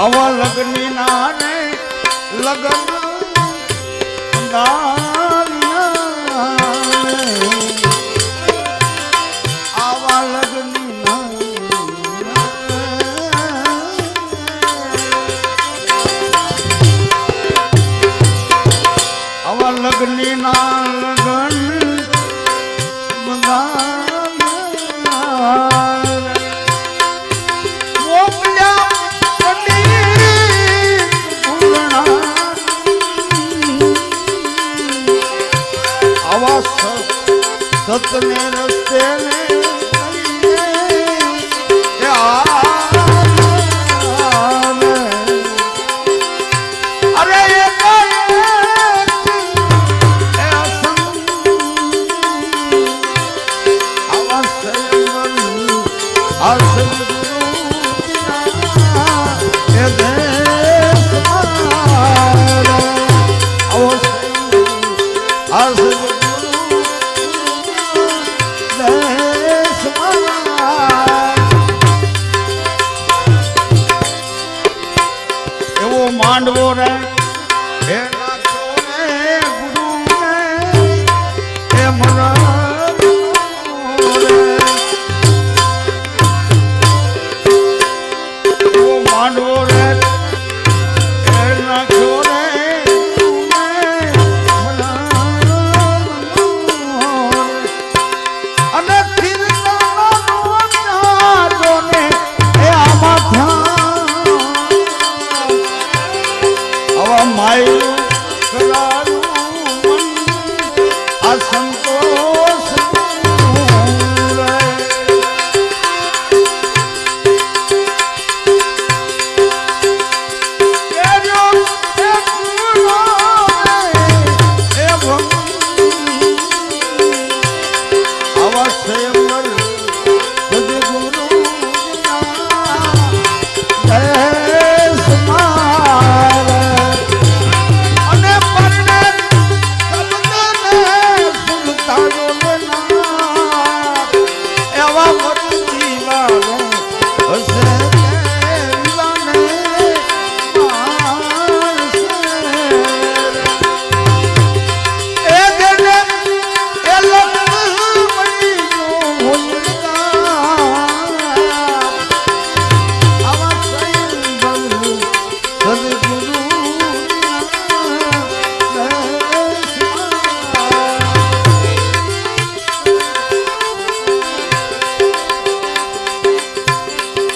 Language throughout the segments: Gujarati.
આવા લગ્ન ના રે લગ્ન ના આવા સતને રસ્તે ને માંડવો રે માય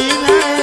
মদিনা